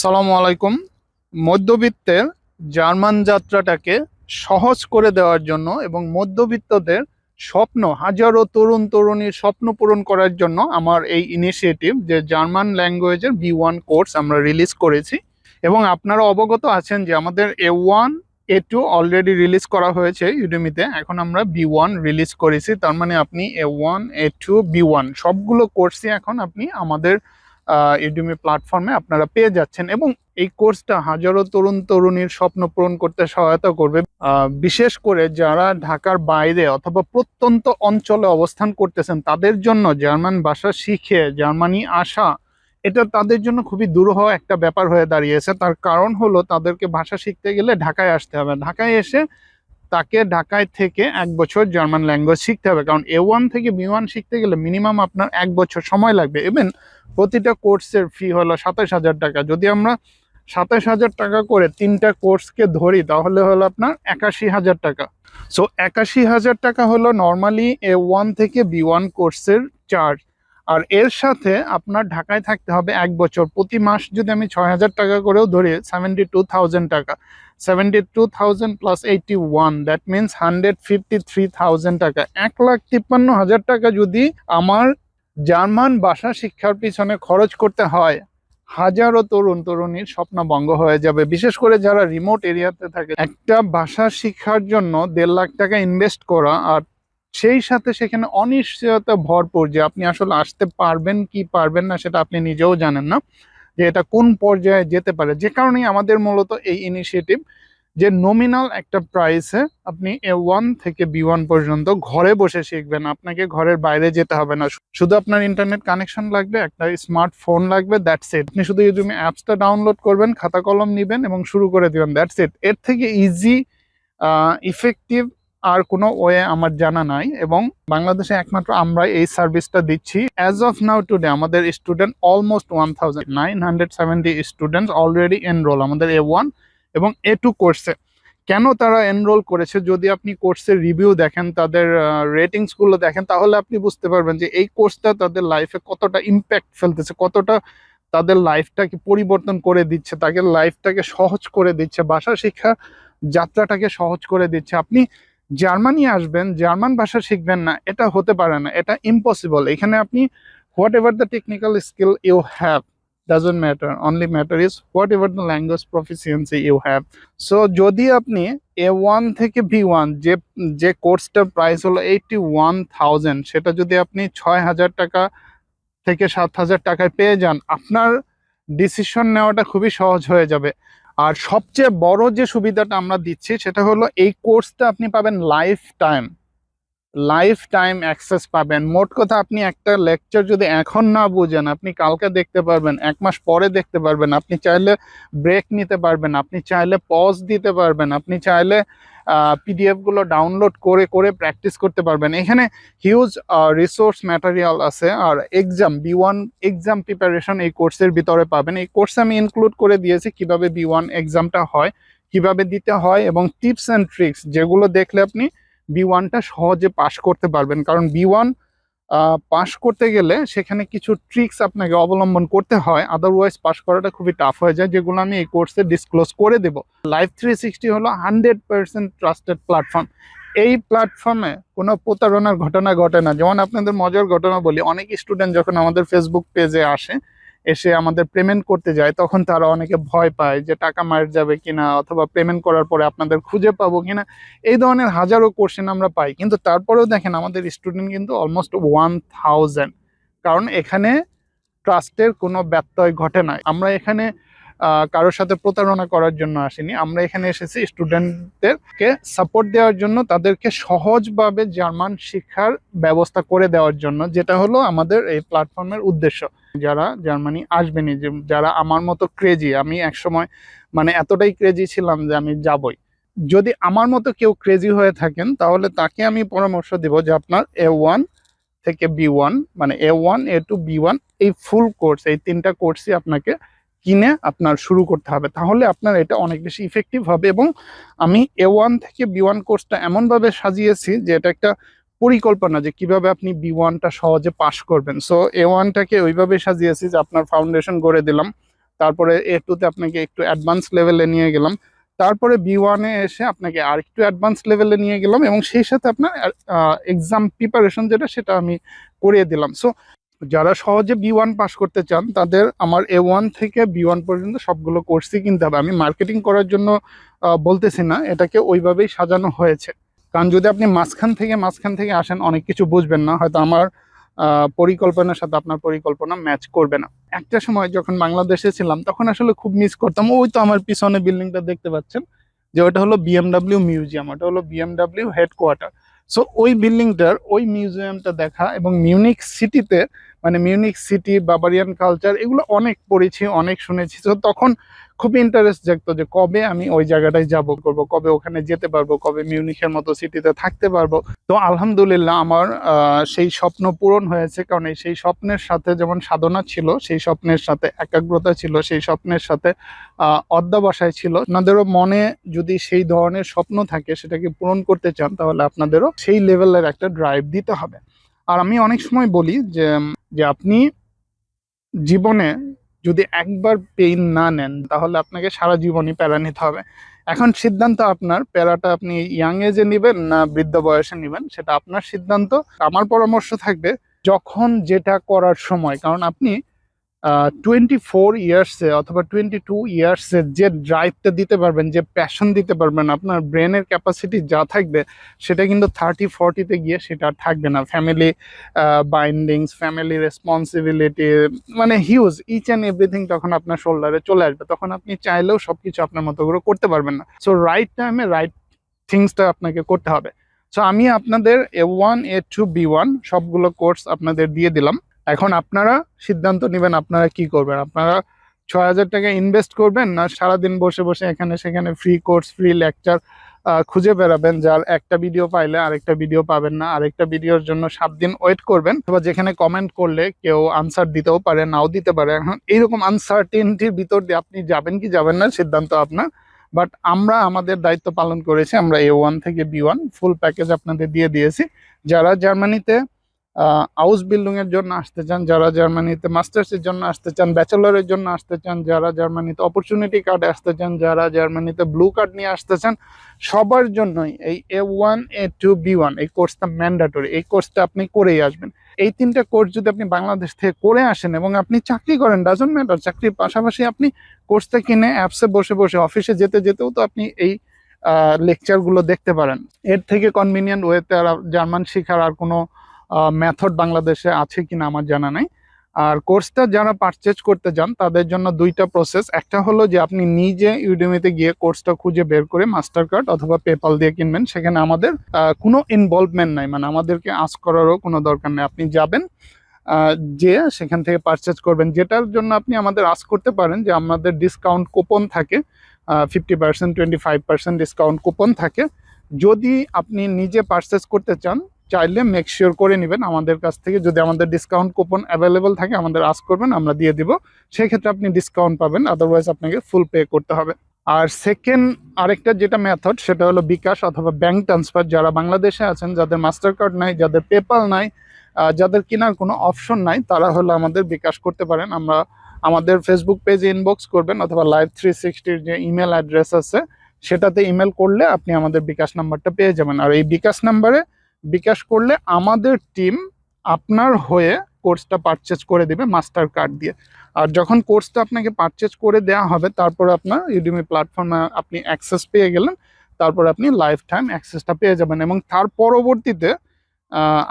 আসসালামু আলাইকুম। মধ্যবিত্তের জার্মান যাত্রাটাকে সহজ করে দেওয়ার জন্য এবং মধ্যবিত্তদের স্বপ্ন, হাজারো তরুণ তরুণীর স্বপ্ন পূরণ করার জন্য আমার এই ইনিশিয়েটিভ যে জার্মান ল্যাঙ্গুয়েজের বি ওয়ান কোর্স আমরা রিলিজ করেছি। এবং আপনারা অবগত আছেন যে আমাদের A one A two already release করা হয়েছে ইউডেমিতে এখন আমরা বি ওয়ান রিলিজ করেছি। তার মানে আপনি A one A two B one সবগুলো কোর্সই এখন আপনি আমাদের ইউডিমি প্ল্যাটফর্মে আপনারা পেয়ে যাচ্ছেন এবং এই কোর্সটা হাজারো তরুণ তরুণীর স্বপ্ন পূরণ করতে সহায়তা করবে। বিশেষ করে যারা ঢাকার বাইরে অথবা প্রত্যন্ত অঞ্চলে অবস্থান করতেছেন, তাদের জন্য জার্মান ভাষা শিখে, জার্মানি আসা, এটা তাদের জন্য খুবই দুরূহ একটা ব্যাপার হয়ে দাঁড়িয়েছে। তার কারণ হলো তাদেরকে ভাষা শিখতে গেলে ঢাকায় আসতে হবে। ঢাকায় এসে তাকে ঢাকায় থেকে এক বছর জার্মান ল্যাঙ্গুয়েজ শিখতে হবে। কারণ এ ওয়ান থেকে বি ওয়ান শিখতে গেলে মিনিমাম আপনার এক বছর সময় লাগবে। ইভেন প্রতিটা কোর্সের ফি হলো সাতাশ হাজার টাকা। যদি আমরা সাতাশ হাজার টাকা করে তিনটা কোর্সকে ধরি, তাহলে হলো আপনার একাশি হাজার টাকা। সো একাশি হাজার টাকা হলো নর্মালি এ ওয়ান থেকে বি ওয়ান কোর্সের চার্জ আর এর সাথে আপনার ঢাকায় থাকতে হবে এক বছর। প্রতি মাস যদি আমি ছয় হাজার টাকা করেও ধরি সেভেন্টি টু থাউজেন্ড টাকা। Seventy two thousand plus eighty one that means hundred fifty three thousand টাকা। এক লাখ তিপ্পান্ন হাজার টাকা যদি আমার জার্মান ভাষা শিক্ষার পিছনে খরচ করতে হয়, হাজারো তরুণ তরুণীর স্বপ্ন ভঙ্গ হয়ে যাবে। বিশেষ করে যারা রিমোট এরিয়াতে থাকে, একটা ভাষা শিক্ষার জন্য দেড় লাখ টাকা ইনভেস্ট করা আর সেই সাথে সেখানে অনিশ্চয়তা ভরপুর যে আপনি আসলে আসতে পারবেন কি পারবেন না, সেটা আপনি নিজেও জানেন না। যে এটা কোন পর্যায়ে যেতে পারে, যে কারণেই আমাদের মূলত এই ইনিশিয়েটিভ যে নমিনাল একটা প্রাইসে আপনি এ ওয়ান থেকে বি ওয়ান পর্যন্ত ঘরে বসে শিখবেন, আপনাকে ঘরের বাইরে যেতে হবে না। শুধু আপনার ইন্টারনেট কানেকশন লাগবে, একটা স্মার্টফোন লাগবে দ্যাটস ইট আপনি শুধু ইউজুমি অ্যাপসটা ডাউনলোড করবেন, খাতা কলম নেবেন এবং শুরু করে দিবেন দ্যাটস ইট এর থেকে ইজি ইফেক্টিভ আর কোনো ওয়ে আমার জানা নাই এবং বাংলাদেশে একমাত্র আমরা এই সার্ভিসটা দিচ্ছি। অ্যাজ অফ নাও টুডে আমাদের student almost one thousand nine hundred seventy students already enroll আমাদের এ ওয়ান এবং এ টু কোর্সে কেন তারা এনরোল করেছে? যদি আপনি কোর্সের রিভিউ দেখেন, তাদের রেটিংসগুলো দেখেন, তাহলে আপনি বুঝতে পারবেন যে এই কোর্সটা তাদের লাইফে কতটা ইম্প্যাক্ট ফেলতেছে, কতটা তাদের লাইফটাকে পরিবর্তন করে দিচ্ছে তাদের লাইফটাকে সহজ করে দিচ্ছে, ভাষা শিক্ষা যাত্রাটাকে সহজ করে দিচ্ছে। আপনি জার্মানি আসবেন, জার্মান ভাষা শিখবেন না, এটা হতে পারে না, এটা ইম্পসিবল এখানে আপনি whatever the technical skill you have matter only matter is whatever the language proficiency you have so যদি আপনি এ ওয়ান থেকে বি ওয়ান যে যে কোর্সটার প্রাইস হলো এইটি ওয়ান থাউজেন্ড সেটা যদি আপনি ছয় হাজার টাকা থেকে সাত হাজার টাকায় পেয়ে যান, আপনার ডিসিশন নেওয়াটা খুবই সহজ হয়ে যাবে। আর সবচেয়ে বড় যে সুবিধাটা আমরা দিচ্ছি, সেটা হলো এই কোর্সটা আপনি পাবেন lifetime lifetime access পাবেন। মোট কথা আপনি একটা লেকচার যদি এখন না বুঝেন, আপনি কালকে দেখতে পারবেন, এক মাস পরে দেখতে পারবেন, আপনি চাইলে ব্রেক নিতে পারবেন, আপনি চাইলে পজ দিতে পারবেন, আপনি চাইলে পিডিএফগুলো ডাউনলোড করে করে প্র্যাকটিস করতে পারবেন। এখানে হিউজ রিসোর্স ম্যাটেরিয়াল আছে আর exam B one exam preparation এই কোর্সের ভিতরে পাবেন। এই কোর্সে আমি ইনক্লুড করে দিয়েছি কীভাবে বি ওয়ান এক্সামটা হয়, কীভাবে দিতে হয় এবং টিপস অ্যান্ড ট্রিক্স যেগুলো দেখলে আপনি বি ওয়ানটা সহজে পাশ করতে পারবেন। কারণ বি ওয়ান পাশ করতে গেলে সেখানে কিছু ট্রিক্স আপনাকে অবলম্বন করতে হয়। আদারওয়াইজ পাশ করাটা খুবই টাফ হয়ে যায়, যেগুলো আমি এই কোর্সে ডিসক্লোজ করে দেব। লাইফ থ্রি সিক্সটি হলো হান্ড্রেড পার্সেন্ট ট্রাস্টেড প্ল্যাটফর্ম এই প্ল্যাটফর্মে কোনো প্রতারণার ঘটনা ঘটে না। যেমন আপনাদের মজার ঘটনা বলি, অনেক স্টুডেন্ট যখন আমাদের ফেসবুক পেজে আসে এসে আমাদের পেমেন্ট করতে যায়, তখন তারা অনেকে ভয় পায় যে টাকা মার যাবে কিনা অথবা পেমেন্ট করার পরে আপনাদের খুঁজে পাবো কিনা। এই ধরনের হাজারো কোশ্চেন আমরা পাই। কিন্তু তারপরেও দেখেন আমাদের স্টুডেন্ট কিন্তু অলমোস্ট ওয়ান থাউজেন্ড কারণ এখানে ট্রাস্টের কোনো ব্যত্যয় ঘটে না। আমরা এখানে কারোর সাথে প্রতারণা করার জন্য আসেনি। আমরা এখানে এসেছি স্টুডেন্টদেরকে সাপোর্ট দেওয়ার জন্য, তাদেরকে সহজভাবে জার্মান শিক্ষার ব্যবস্থা করে দেওয়ার জন্য, যেটা হলো আমাদের এই প্ল্যাটফর্মের উদ্দেশ্য। যারা জার্মানি আসবেনি যে যারা আমার মতো ক্রেজি আমি একসময় মানে এতটাই ক্রেজি ছিলাম যে আমি যাবই। যদি আমার মতো কেউ ক্রেজি হয়ে থাকেন, তাহলে তাকে আমি পরামর্শ দেব যে আপনার এ ওয়ান থেকে বি ওয়ান মানে A one A two B one এই ফুল কোর্স এই তিনটা কোর্সই আপনাকে কিনে আপনার শুরু করতে হবে, তাহলে আপনার এটা অনেক বেশি ইফেক্টিভ হবে এবং আমি এ ওয়ান থেকে বি ওয়ান কোর্সটা এমনভাবে সাজিয়েছি যে এটা একটা পরিকল্পনা যে কীভাবে আপনি বি ওয়ানটা সহজে পাশ করবেন। সো এ ওয়ানটাকে ওইভাবে সাজিয়েছি যে আপনার ফাউন্ডেশন গড়ে দিলাম, তারপরে এ টুতে আপনাকে একটু অ্যাডভান্স লেভেলে নিয়ে গেলাম, তারপরে বি ওয়ানে এসে আপনাকে আর একটু অ্যাডভান্স লেভেলে নিয়ে গেলাম এবং সেই সাথে আপনার এক্সাম প্রিপারেশন যেটা সেটা আমি করিয়ে দিলাম। সো যারা সহজে বি ওয়ান পাস করতে চান, তাদের আমার এ ওয়ান থেকে বি ওয়ান পর্যন্ত সবগুলো কোর্সই কিনতে হবে। আমি মার্কেটিং করার জন্য বলতেছি না, এটাকে ওইভাবেই সাজানো হয়েছে। কারণ যদি আপনি মাঝখান থেকে মাঝখান থেকে আসেন, অনেক কিছু বুঝবেন না। হয়তো আমার পরিকল্পনার সাথে আপনার পরিকল্পনা ম্যাচ করবে না। একটা সময় যখন বাংলাদেশে ছিলাম, তখন আসলে খুব মিস করতাম। ওই তো আমার পিছনে বিল্ডিংটা দেখতে পাচ্ছেন, যে ওটা হলো বিএমডাব্লিউ মিউজিয়াম ওটা হলো বিএমডাব্লিউ হেডকোয়ার্টার সো ওই বিল্ডিংটার ওই মিউজিয়ামটা দেখা এবং মিউনিক সিটিতে মানে মিউনিক সিটি, বাবারিয়ান কালচার, এগুলো অনেক পড়েছি, অনেক শুনেছি। তো তখন খুব ইন্টারেস্ট জাগতো যে কবে আমি ওই জায়গাটায় যাব, করব, কবে ওখানে যেতে পারব, কবে মিউনিকের মতো সিটিতে থাকতে পারব। তো আলহামদুলিল্লাহ আমার সেই স্বপ্ন পূরণ হয়েছে, কারণ এই সেই স্বপ্নের সাথে যেমন সাধনা ছিল, সেই স্বপ্নের সাথে একাগ্রতা ছিল, সেই স্বপ্নের সাথে অধ্যাবসায় ছিল। আপনাদেরও মনে যদি সেই ধরনের স্বপ্ন থাকে, সেটাকে পূরণ করতে চান, তাহলে আপনাদেরও সেই লেভেলের একটা ড্রাইভ দিতে হবে। আর আমি অনেক সময় বলি যে যে আপনি জীবনে যদি একবার পেইন না নেন, তাহলে আপনাকে সারা জীবনই প্যারা নিতে হবে। এখন সিদ্ধান্ত আপনার, প্যারাটা আপনি ইয়াং এজে নেবেন না বৃদ্ধ বয়সে নেবেন, সেটা আপনার সিদ্ধান্ত। আমার পরামর্শ থাকবে, যখন যেটা করার সময়, কারণ আপনি টোয়েন্টি ফোর ইয়ার্সে অথবা টোয়েন্টি টু ইয়ার্সে যে ড্রাইভটা দিতে পারবেন, যে প্যাশন দিতে পারবেন, আপনার ব্রেনের ক্যাপাসিটি যা থাকবে, সেটা কিন্তু থার্টি ফর্টিতে গিয়ে সেটা আর থাকবে না। ফ্যামিলি বাইন্ডিংস ফ্যামিলি রেসপন্সিবিলিটি মানে হিউজ ইচ অ্যান্ড এভরিথিং তখন আপনার শোল্ডারে চলে আসবে, তখন আপনি চাইলেও সব কিছু আপনার মতো করে করতে পারবেন না। সো রাইট টাইমে রাইট থিংসটা আপনাকে করতে হবে। সো আমি আপনাদের A one A two B one সবগুলো কোর্স আপনাদের দিয়ে দিলাম। এখন আপনারা সিদ্ধান্ত নেবেন আপনারা কি করবেন। আপনারা ছয় হাজার টাকা ইনভেস্ট করবেন না সারাদিন বসে বসে এখানে সেখানে ফ্রি কোর্স ফ্রি লেকচার খুঁজে বেড়াবেন। যার একটা ভিডিও পাইলে আরেকটা ভিডিও পাবেন না। আরেকটা ভিডিওর জন্য সাত দিন ওয়েট করবেন। অথবা যেখানে কমেন্ট করলে কেউ আনসার দিতেও পারে, নাও দিতে পারে। এখন এইরকম আনসার্টিনটির ভিতর দিয়ে আপনি যাবেন কি যাবেন না সিদ্ধান্ত আপনার। বাট আমরা আমাদের দায়িত্ব পালন করেছি। আমরা এ ওয়ান থেকে বি ওয়ান ফুল প্যাকেজ আপনাদের দিয়ে দিয়েছি। যারা জার্মানিতে হাউস বিল্ডিং এর জন্য আসতে চান, যারা জার্মানিতে মাস্টার্স এর জন্য আসতে চান ব্যাচেলরের জন্য আসতে চান, যারা জার্মানিতে অপরচুনিটি কার্ড আসতে চান, যারা জার্মানিতে ব্লু কার্ড নিয়ে আসতে চান, সবার জন্যই এই A one A two B one এই কোর্সটা ম্যান্ডাটরি এই কোর্সটা আপনি করেই আসবেন। এই তিনটা কোর্স যদি আপনি বাংলাদেশ থেকে করে আসেন এবং আপনি চাকরি করেন ডাজন ম্যাটার চাকরির পাশাপাশি আপনি কোর্সটা কিনে অ্যাপসে বসে বসে অফিসে যেতে যেতেও তো আপনি এই লেকচারগুলো দেখতে পারেন। এর থেকে কনভিনিয়েন্ট ওয়েতে আর জার্মান শেখার আর কোনো মেথড বাংলাদেশে আছে কিনা আমার জানা নাই। আর কোর্সটা যারা পারচেজ করতে যান, তাদের জন্য দুইটা প্রসেস একটা হলো যে আপনি নিজে ইউডেমিতে গিয়ে কোর্সটা খুঁজে বের করে মাস্টার কার্ড অথবা পেপাল দিয়ে কিনবেন। সেখানে আমাদের কোনো ইনভলভমেন্ট নাই। মানে আমাদেরকে আস করারও কোনো দরকার নেই। আপনি যাবেন যে সেখান থেকে পারচেজ করবেন। যেটার জন্য আপনি আমাদের আস করতে পারেন যে আমাদের ডিসকাউন্ট কুপন থাকে fifty percent twenty five percent discount coupon থাকে। যদি আপনি নিজে পারচেস করতে চান চাইলে মেক শিওর করে নেবেন। আমাদের কাছ থেকে যদি আমাদের ডিসকাউন্ট কুপন অ্যাভেলেবল থাকে, আমাদের আস করবেন, আমরা দিয়ে দিব। সেই ক্ষেত্রে আপনি ডিসকাউন্ট পাবেন আদারওয়াইজ আপনাকে ফুল পে করতে হবে। আর সেকেন্ড আরেকটা যেটা মেথড সেটা হলো বিকাশ অথবা ব্যাংক ট্রান্সফার যারা বাংলাদেশে আছেন, যাদের মাস্টার কার্ড নাই, যাদের পেপাল নাই যাদের কেনার কোনো অপশন নাই, তারা হলো আমাদের বিকাশ করতে পারেন। আমরা আমাদের ফেসবুক পেজে ইনবক্স করবেন, অথবা লাইভ থ্রি সিক্সটির যে ইমেল অ্যাড্রেস আছে, সেটাতে ইমেল করলে আপনি আমাদের বিকাশ নাম্বারটা পেয়ে যাবেন। আর এই বিকাশ নাম্বারে বিকাশ করলে আমাদের টিম আপনার হয়ে কোর্সটা পারচেজ করে দেবে মাস্টার কার্ড দিয়ে। আর যখন কোর্সটা আপনাকে পারচেজ করে দেওয়া হবে, তারপর আপনার ইউডিমি প্ল্যাটফর্মে আপনি অ্যাক্সেস পেয়ে গেলেন, তারপর আপনি লাইফ টাইম অ্যাক্সেসটা পেয়ে যাবেন এবং তার পরবর্তীতে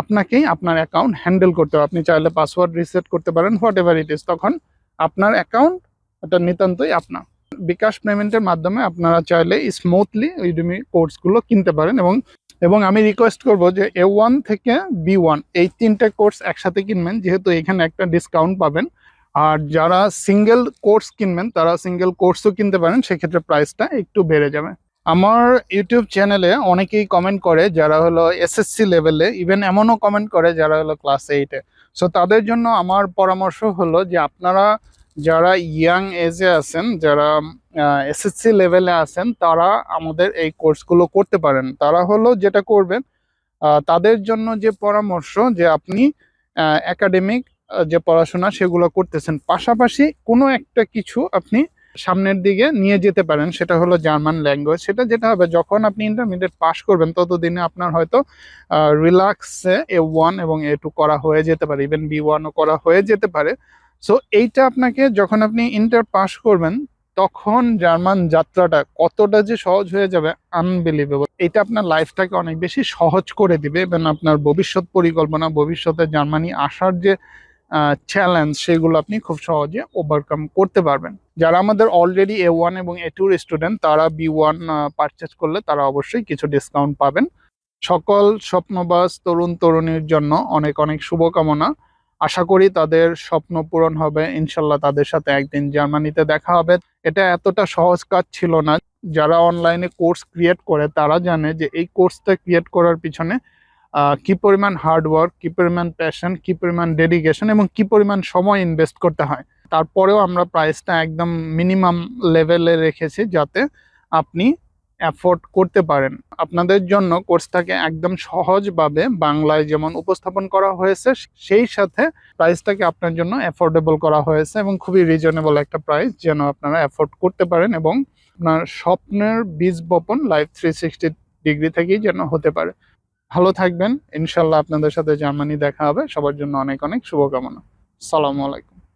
আপনাকেই আপনার অ্যাকাউন্ট হ্যান্ডেল করতে হবে। আপনি চাইলে পাসওয়ার্ড রিসেট করতে পারেন হোয়াট এভার ইট ইস তখন আপনার অ্যাকাউন্ট এটা নিতান্তই আপনার। বিকাশ পেমেন্টের মাধ্যমে আপনারা চাইলে স্মুথলি ইউডিমি কোর্সগুলো কিনতে পারেন এবং এবং আমি রিকোয়েস্ট করব যে এ ওয়ান থেকে বি ওয়ান এই তিনটে কোর্স একসাথে কিনবেন, যেহেতু এখানে একটা ডিসকাউন্ট পাবেন। আর যারা সিঙ্গেল কোর্স কিনবেন, তারা সিঙ্গেল কোর্সও কিনতে পারেন, সেক্ষেত্রে প্রাইসটা একটু বেড়ে যাবে। আমার ইউটিউব চ্যানেলে অনেকেই কমেন্ট করে, যারা হলো এসএসসি লেভেলে ইভেন এমনও কমেন্ট করে যারা হলো ক্লাস এইটে সো তাদের জন্য আমার পরামর্শ হলো যে আপনারা যারা ইয়াং এজে আছেন, যারা এসএসসি লেভেলে আছেন, তারা আমাদের এই কোর্সগুলো করতে পারেন। তারা হলো যেটা করবেন তাদের জন্য যে পরামর্শ যে আপনি একাডেমিক যে পড়াশোনা সেগুলো করতেছেন, পাশাপাশি কোনো একটা কিছু আপনি সামনের দিকে নিয়ে যেতে পারেন, সেটা হলো জার্মান ল্যাঙ্গুয়েজ সেটা যেটা হবে যখন আপনি ইন্টারমিডিয়েট পাস করবেন, ততদিনে আপনার হয়তো রিল্যাক্সে এ ওয়ান এবং এ টু করা হয়ে যেতে পারে ইভেন বি ওয়ানও করা হয়ে যেতে পারে। সো এইটা আপনাকে যখন আপনি ইন্টার পাস করবেন তখন জার্মান যাত্রাটা কতটা যে সহজ হয়ে যাবে আনবিলিভেবল এটা আপনার লাইফটাকে অনেক বেশি সহজ করে দিবে এবং আপনার ভবিষ্যৎ পরিকল্পনা, ভবিষ্যতে জার্মানি আসার যে চ্যালেঞ্জ সেগুলো আপনি খুব সহজে ওভারকাম করতে পারবেন। যারা আমাদের অলরেডি এ ওয়ান এবং এ টুর স্টুডেন্ট তারা বি ওয়ান পারচেস করলে তারা অবশ্যই কিছু ডিসকাউন্ট পাবেন। সকল স্বপ্নবাস তরুণ তরুণীর জন্য অনেক অনেক শুভকামনা। আশা করি তাদের স্বপ্ন পূরণ হবে। ইনশাল্লাহ তাদের সাথে একদিন জার্মানিতে দেখা হবে। এটা এতটা সহজ কাজ ছিল না। যারা অনলাইনে কোর্স ক্রিয়েট করে, তারা জানে যে এই কোর্সটা ক্রিয়েট করার পিছনে কি পরিমাণ হার্ডওয়ার্ক কি পরিমাণ প্যাশন, কি পরিমাণ ডেডিকেশন এবং কি পরিমাণ সময় ইনভেস্ট করতে হয়। তারপরেও আমরা প্রাইসটা একদম মিনিমাম লেভেলে রেখেছি যাতে আপনি অ্যাফোর্ড করতে পারেন। আপনাদের জন্য কোর্সটাকে একদম সহজভাবে বাংলায় যেমন উপস্থাপন করা হয়েছে, সেই সাথে প্রাইসটাকে আপনার জন্য অ্যাফোর্ডেবল করা হয়েছে এবং খুবই রিজনেবল একটা প্রাইস যেন আপনারা অ্যাফোর্ড করতে পারেন এবং আপনার স্বপ্নের বীজ বপন লাইফ থ্রি সিক্সটি ডিগ্রি থেকেই যেন হতে পারে। ভালো থাকবেন, ইনশাল্লাহ আপনাদের সাথে জার্মানি দেখা হবে। সবার জন্য অনেক অনেক শুভকামনা। সালামু আলাইকুম।